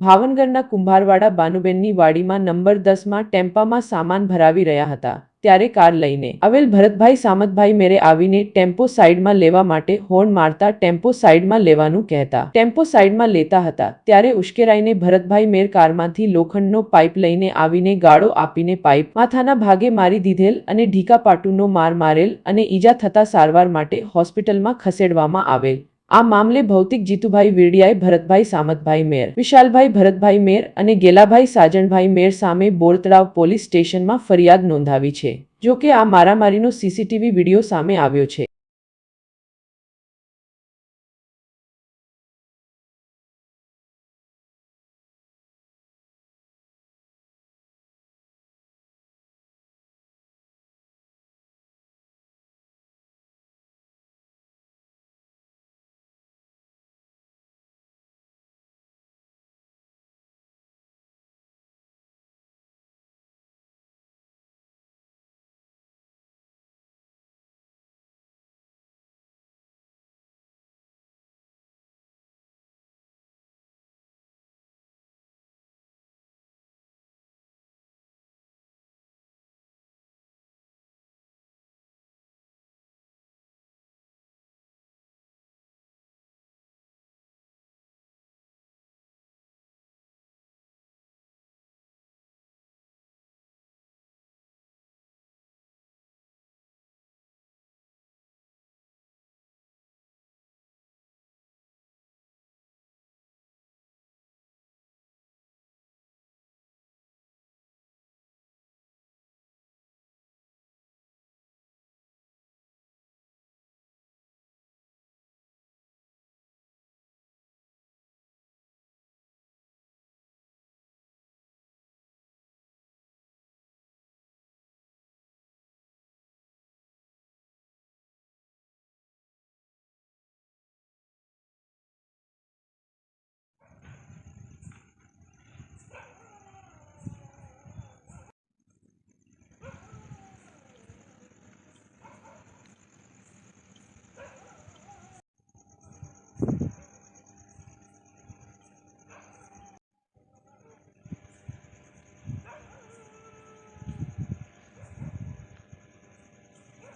ભાવનગરના કુંભારવાડા બાનુબેનની વાડીમાં નંબર દસમાં ટેમ્પામાં સામાન ભરાવી રહ્યા હતા, ત્યારે કાર લઈને. આવેલ ભરતભાઈ સામતભાઈ મેરે આવીને ટેમ્પો સાઈડમાં લેવા માટે હોર્ન મારતા ટેમ્પો સાઈડમાં લેવાનું કહેતા. ટેમ્પો સાઈડમાં લેતા હતા, ત્યારે ઉશ્કેરાઈને ભરતભાઈ મેર કારમાંથી લોખંડનો પાઇપ લઈને આવીને ગાળો આપીને પાઇપ માથાના ભાગે મારી દીધેલ અને ઢીકા પાટુનો માર મારેલ અને ઈજા થતા સારવાર માટે હોસ્પિટલમાં ખસેડવામાં આવેલ. આ મામલે ભૌતિક જીતુભાઈ વીડિયાએ ભરતભાઈ સામતભાઈ મેર, વિશાલભાઈ ભરતભાઈ મેર અને ગેલાભાઈ સાજણભાઈ મેર સામે બોરતળાવ પોલીસ સ્ટેશનમાં ફરિયાદ નોંધાવી છે જો કે આ મારામારીનો સીસીટીવી વીડિયો સામે આવ્યો છે.